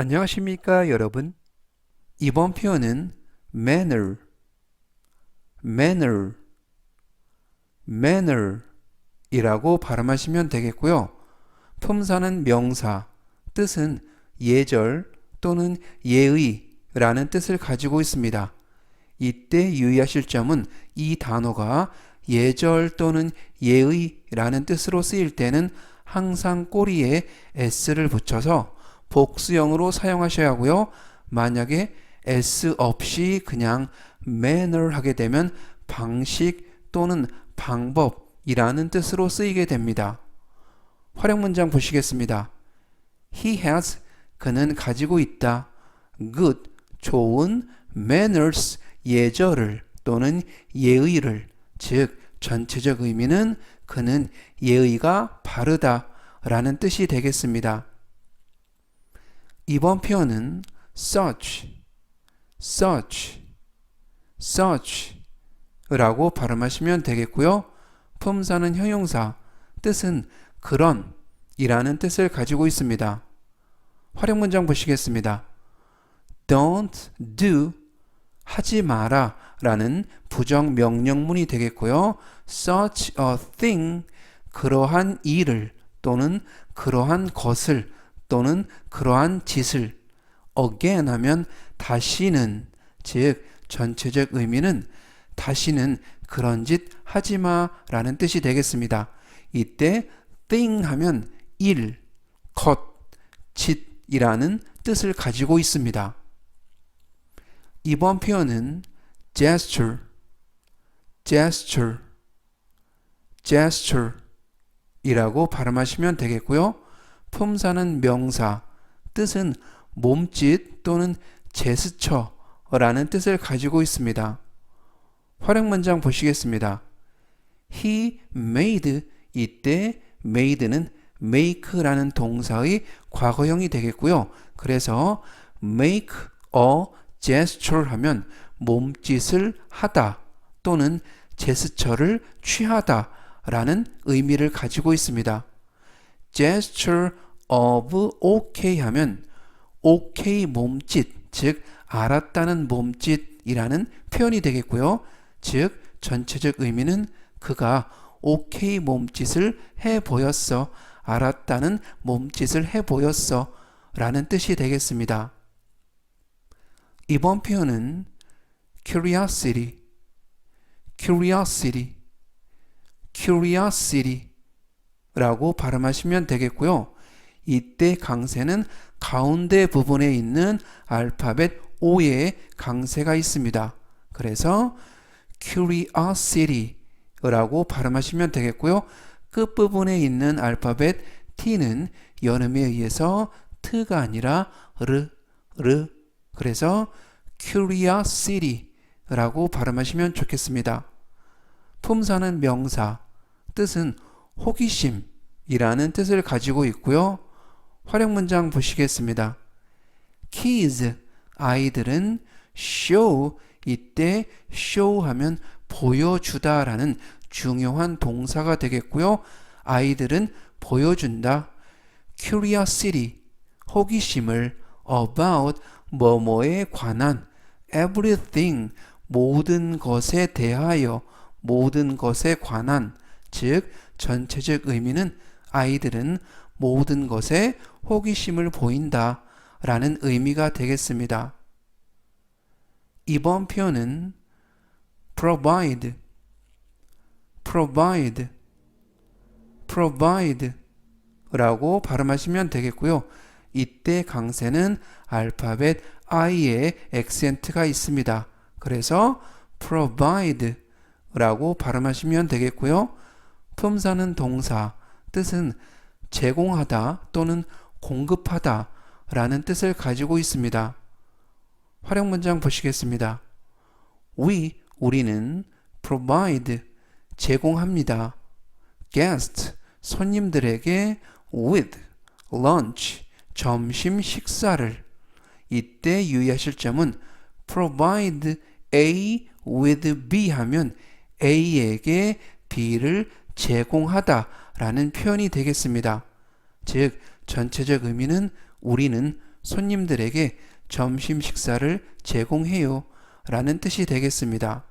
안녕하십니까 여러분. 이번 표현은 manner manner manner 이라고 발음하시면 되겠고요. 품사는 명사 뜻은 예절 또는 예의 라는 뜻을 가지고 있습니다. 이때 유의하실 점은 이 단어가 예절 또는 예의 라는 뜻으로 쓰일 때는 항상 꼬리에 s를 붙여서 복수형으로 사용하셔야 하고요. 만약에 s 없이 그냥 manner 하게 되면 방식 또는 방법이라는 뜻으로 쓰이게 됩니다. 활용 문장 보시겠습니다. He has 그는 가지고 있다. good 좋은 manners 예절을 또는 예의를 즉 전체적 의미는 그는 예의가 바르다 라는 뜻이 되겠습니다. 이번 표현은 such, such, such 라고 발음하시면 되겠고요. 품사는 형용사, 뜻은 그런 이라는 뜻을 가지고 있습니다. 활용 문장 보시겠습니다. don't do 하지 마라 라는 부정 명령문이 되겠고요. such a thing 그러한 일을 또는 그러한 것을 또는 그러한 짓을 again 하면 다시는 즉 전체적 의미는 다시는 그런 짓 하지 마라는 뜻이 되겠습니다. 이때 thing 하면 일, 것, 짓이라는 뜻을 가지고 있습니다. 이번 표현은 gesture, gesture, gesture 이라고 발음하시면 되겠고요. 품사는 명사, 뜻은 몸짓 또는 제스처라는 뜻을 가지고 있습니다. 활용 문장 보시겠습니다. He made 이때 made는 make라는 동사의 과거형이 되겠고요. 그래서 make a gesture 하면 몸짓을 하다 또는 제스처를 취하다 라는 의미를 가지고 있습니다. gesture of OK 하면 OK 몸짓, 즉 알았다는 몸짓이라는 표현이 되겠고요. 즉 전체적 의미는 그가 OK 몸짓을 해 보였어. 알았다는 몸짓을 해 보였어. 라는 뜻이 되겠습니다. 이번 표현은 curiosity, curiosity, curiosity 라고 발음하시면 되겠고요. 이때 강세는 가운데 부분에 있는 알파벳 O에 강세가 있습니다. 그래서 curiosity 라고 발음하시면 되겠고요. 끝부분에 있는 알파벳 T는 연음에 의해서 트가 아니라 르, 르. 그래서 curiosity 라고 발음하시면 좋겠습니다. 품사는 명사, 뜻은 호기심이라는 뜻을 가지고 있고요. 활용 문장 보시겠습니다. kids, 아이들은 show, 이때 show 하면 보여주다라는 중요한 동사가 되겠고요. 아이들은 보여준다. curiosity, 호기심을 about 뭐뭐에 관한 everything, 모든 것에 대하여 모든 것에 관한 즉 전체적 의미는 아이들은 모든 것에 호기심을 보인다 라는 의미가 되겠습니다. 이번 표현은 provide, provide, provide 라고 발음하시면 되겠고요. 이때 강세는 알파벳 I에 액센트가 있습니다. 그래서 provide 라고 발음하시면 되겠고요. 품사는 동사, 뜻은 제공하다 또는 공급하다 라는 뜻을 가지고 있습니다. 활용 문장 보시겠습니다. We, 우리는 provide, 제공합니다. guest, 손님들에게 with, lunch, 점심 식사를 이때 유의하실 점은 provide A with B 하면 A에게 B를 제공하다 라는 표현이 되겠습니다. 즉, 전체적 의미는 우리는 손님들에게 점심 식사를 제공해요. 라는 뜻이 되겠습니다.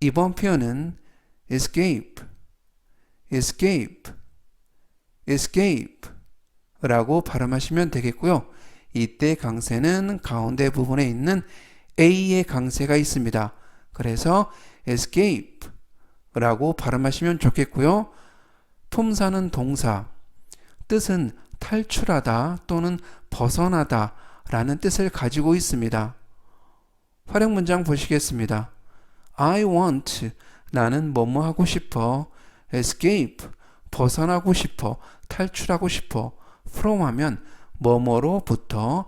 이번 표현은 escape, escape, escape 라고 발음하시면 되겠고요. 이때 강세는 가운데 부분에 있는 A의 강세가 있습니다. 그래서 escape 라고 발음하시면 좋겠고요. 품사는 동사, 뜻은 탈출하다 또는 벗어나다 라는 뜻을 가지고 있습니다. 활용 문장 보시겠습니다. I want 나는 뭐뭐 하고 싶어 escape 벗어나고 싶어 탈출하고 싶어 from 하면 뭐뭐로부터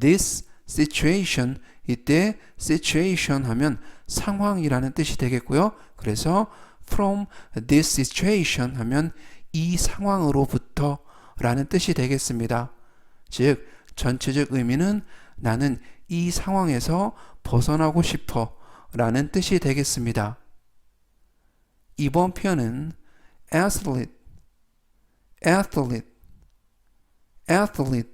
this situation 이때 situation 하면 상황이라는 뜻이 되겠고요. 그래서 from this situation 하면 이 상황으로부터 라는 뜻이 되겠습니다. 즉 전체적 의미는 나는 이 상황에서 벗어나고 싶어 라는 뜻이 되겠습니다. 이번 표현은 athlete, athlete, athlete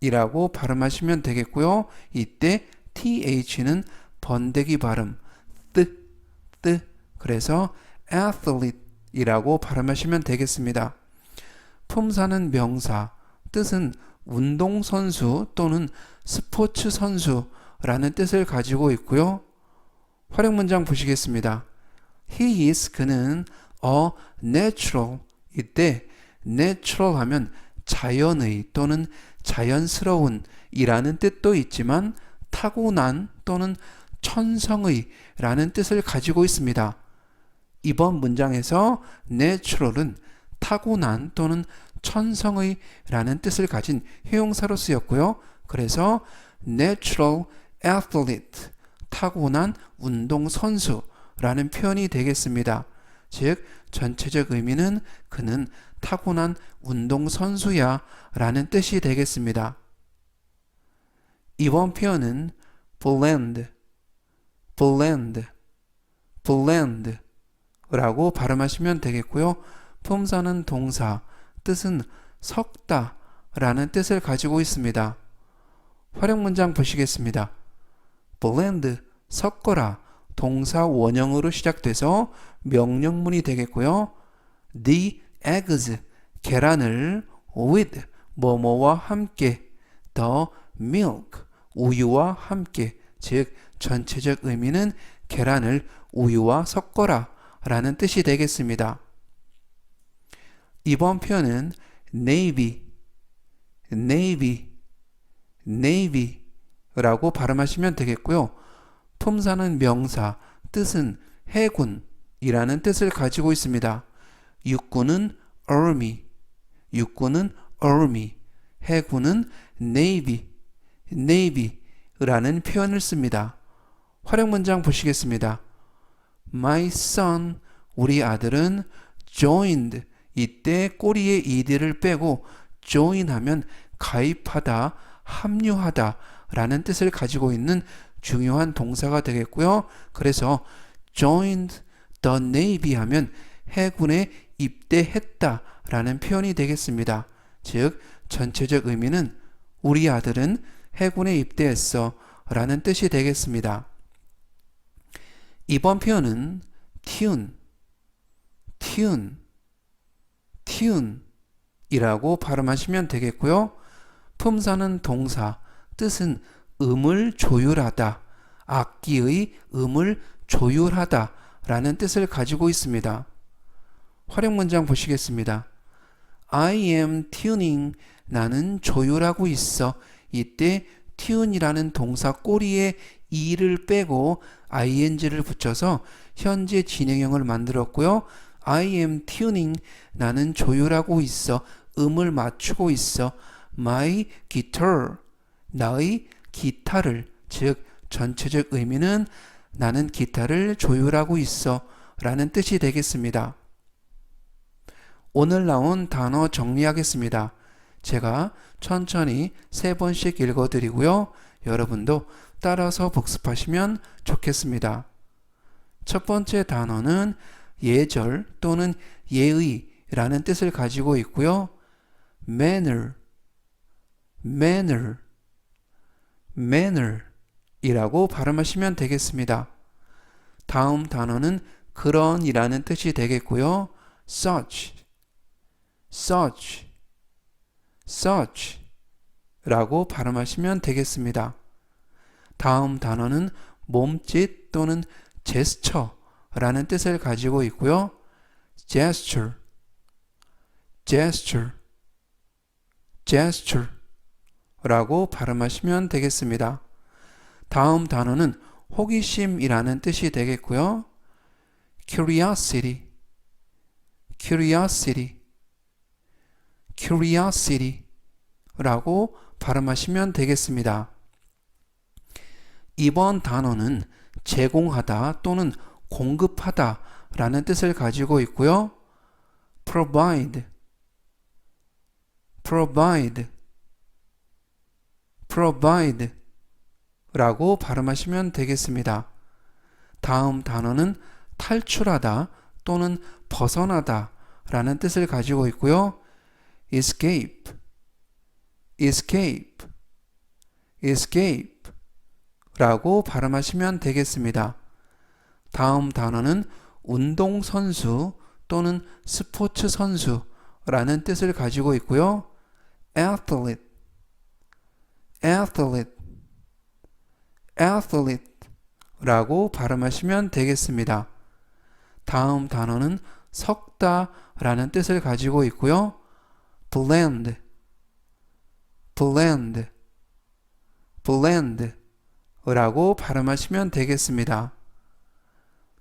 이라고 발음하시면 되겠고요. 이때 th는 번데기 발음, 뜨, 뜨. 그래서 athlete 이라고 발음하시면 되겠습니다. 품사는 명사, 뜻은 운동선수 또는 스포츠 선수라는 뜻을 가지고 있고요. 활용 문장 보시겠습니다. He is 그는 a natural 이때 natural 하면 자연의 또는 자연스러운 이라는 뜻도 있지만 타고난 또는 천성의 라는 뜻을 가지고 있습니다. 이번 문장에서 natural은 타고난 또는 천성의 라는 뜻을 가진 형용사로 쓰였고요. 그래서 natural athlete, 타고난 운동선수라는 표현이 되겠습니다. 즉, 전체적 의미는 그는 타고난 운동선수야 라는 뜻이 되겠습니다. 이번 표현은 blend, blend, blend 라고 발음하시면 되겠고요. 품사는 동사, 뜻은 섞다 라는 뜻을 가지고 있습니다. 활용 문장 보시겠습니다. blend, 섞어라, 동사 원형으로 시작돼서 명령문이 되겠고요. The eggs, 계란을 with, 뭐뭐와 함께, the milk, 우유와 함께, 즉 전체적 의미는 계란을 우유와 섞어라 라는 뜻이 되겠습니다. 이번 표현은 navy, navy, navy 라고 발음하시면 되겠고요. 품사는 명사, 뜻은 해군이라는 뜻을 가지고 있습니다. 육군은 army, 육군은 army, 해군은 navy, navy라는 표현을 씁니다. 활용 문장 보시겠습니다. My son, 우리 아들은 joined, 이때 꼬리에 ed를 빼고 join 하면 가입하다, 합류하다 라는 뜻을 가지고 있는 중요한 동사가 되겠고요. 그래서 joined the navy 하면 해군에 입대했다 라는 표현이 되겠습니다. 즉, 전체적 의미는 우리 아들은 해군에 입대했어 라는 뜻이 되겠습니다. 이번 표현은 tune, tune, tune 이라고 발음하시면 되겠고요. 품사는 동사, 뜻은 음을 조율하다, 악기의 음을 조율하다 라는 뜻을 가지고 있습니다. 활용 문장 보시겠습니다. I am tuning. 나는 조율하고 있어. 이때 tune이라는 동사 꼬리에 e를 빼고 ing를 붙여서 현재 진행형을 만들었고요. I am tuning. 나는 조율하고 있어. 음을 맞추고 있어. My guitar. 나의 기타를 즉 전체적 의미는 나는 기타를 조율하고 있어 라는 뜻이 되겠습니다. 오늘 나온 단어 정리하겠습니다. 제가 천천히 세 번씩 읽어 드리고요. 여러분도 따라서 복습하시면 좋겠습니다. 첫 번째 단어는 예절 또는 예의 라는 뜻을 가지고 있고요. manner, manner, manner 이라고 발음하시면 되겠습니다. 다음 단어는 그런 이라는 뜻이 되겠고요. such, such, such 라고 발음하시면 되겠습니다. 다음 단어는 몸짓 또는 제스처 라는 뜻을 가지고 있고요. gesture, gesture, gesture 라고 발음하시면 되겠습니다. 다음 단어는 호기심이라는 뜻이 되겠고요. curiosity, curiosity, curiosity 라고 발음하시면 되겠습니다. 이번 단어는 제공하다 또는 공급하다 라는 뜻을 가지고 있고요. provide, provide, provide 라고 발음하시면 되겠습니다. 다음 단어는 탈출하다 또는 벗어나다 라는 뜻을 가지고 있고요. escape, escape, escape 라고 발음하시면 되겠습니다. 다음 단어는 운동선수 또는 스포츠 선수라는 뜻을 가지고 있고요. athlete, athlete, athlete 라고 발음하시면 되겠습니다. 다음 단어는 섞다 라는 뜻을 가지고 있고요. blend, blend, blend 라고 발음하시면 되겠습니다.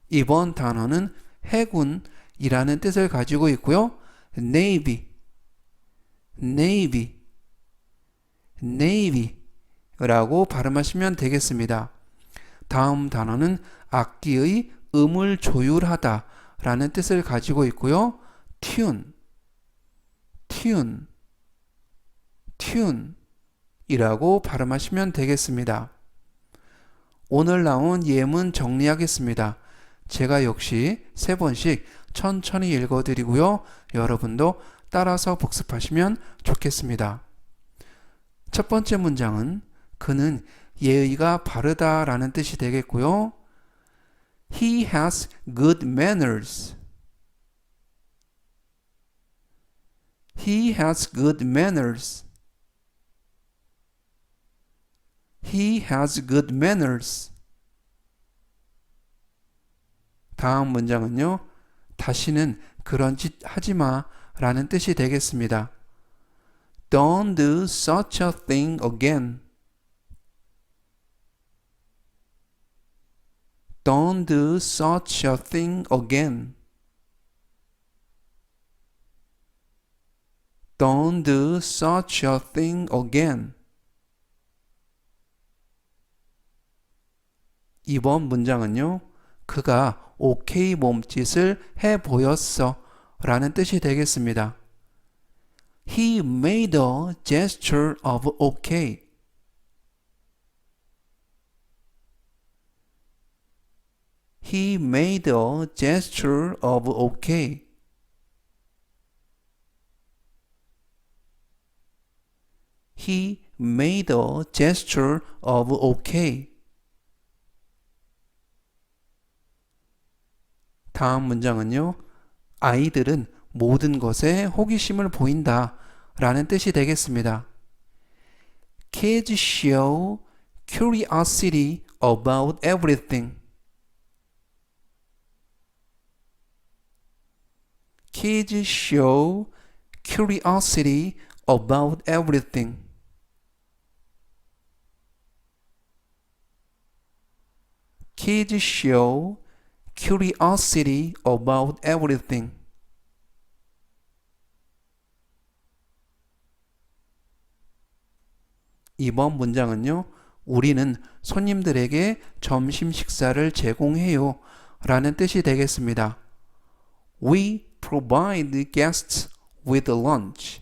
이번 단어는 해군이라는 뜻을 가지고 있고요. navy, navy, navy 라고 발음하시면 되겠습니다. 다음 단어는 악기의 음을 조율하다 라는 뜻을 가지고 있고요. tune, tune, tune 이라고 발음하시면 되겠습니다. 오늘 나온 예문 정리하겠습니다. 제가 역시 세 번씩 천천히 읽어드리고요. 여러분도 따라서 복습하시면 좋겠습니다. 첫 번째 문장은 그는 예의가 바르다 라는 뜻이 되겠고요. He has good manners. He has good manners. He has good manners. 다음 문장은요. 다시는 그런 짓 하지 마 라는 뜻이 되겠습니다. Don't do such a thing again. Don't do such a thing again. Don't do such a thing again. 이번 문장은요. 그가 오케이 몸짓을 해 보였어 라는 뜻이 되겠습니다. He made a gesture of okay. He made a gesture of okay. He made a gesture of okay. 다음 문장은요. 아이들은 모든 것에 호기심을 보인다 라는 뜻이 되겠습니다. Kids show curiosity about everything. Kids show curiosity about everything. Kids show curiosity about everything. 이번 문장은요, 우리는 손님들에게 점심 식사를 제공해요. 라는 뜻이 되겠습니다. We provide guests with lunch.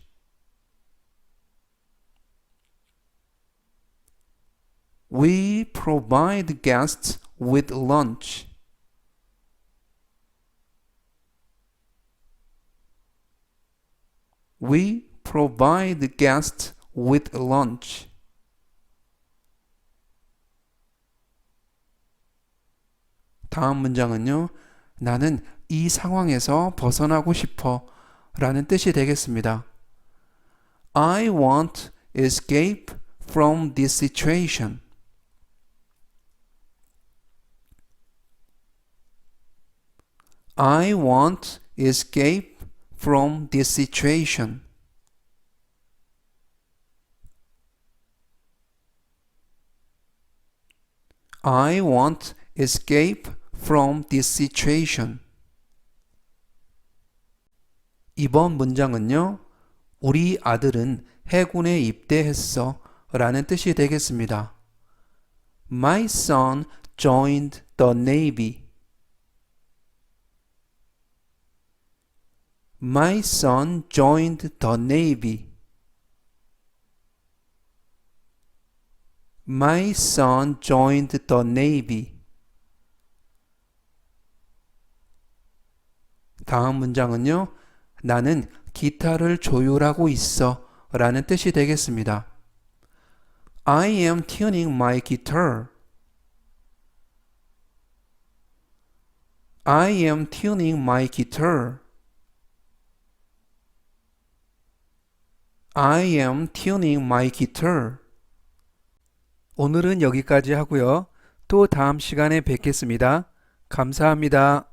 We provide guests with lunch. We provide guests with lunch. 다음 문장은요. 나는 이 상황에서 벗어나고 싶어 라는 뜻이 되겠습니다. I want escape from this situation. I want escape from this situation. I want escape from this situation. 이번 문장은요, 우리 아들은 해군에 입대했어 라는 뜻이 되겠습니다. My son joined the Navy. My son joined the Navy. My son joined the Navy. 다음 문장은요. 나는 기타를 조율하고 있어 라는 뜻이 되겠습니다. I am tuning my guitar. I am tuning my guitar. I am tuning my guitar. 오늘은 여기까지 하고요. 또 다음 시간에 뵙겠습니다. 감사합니다.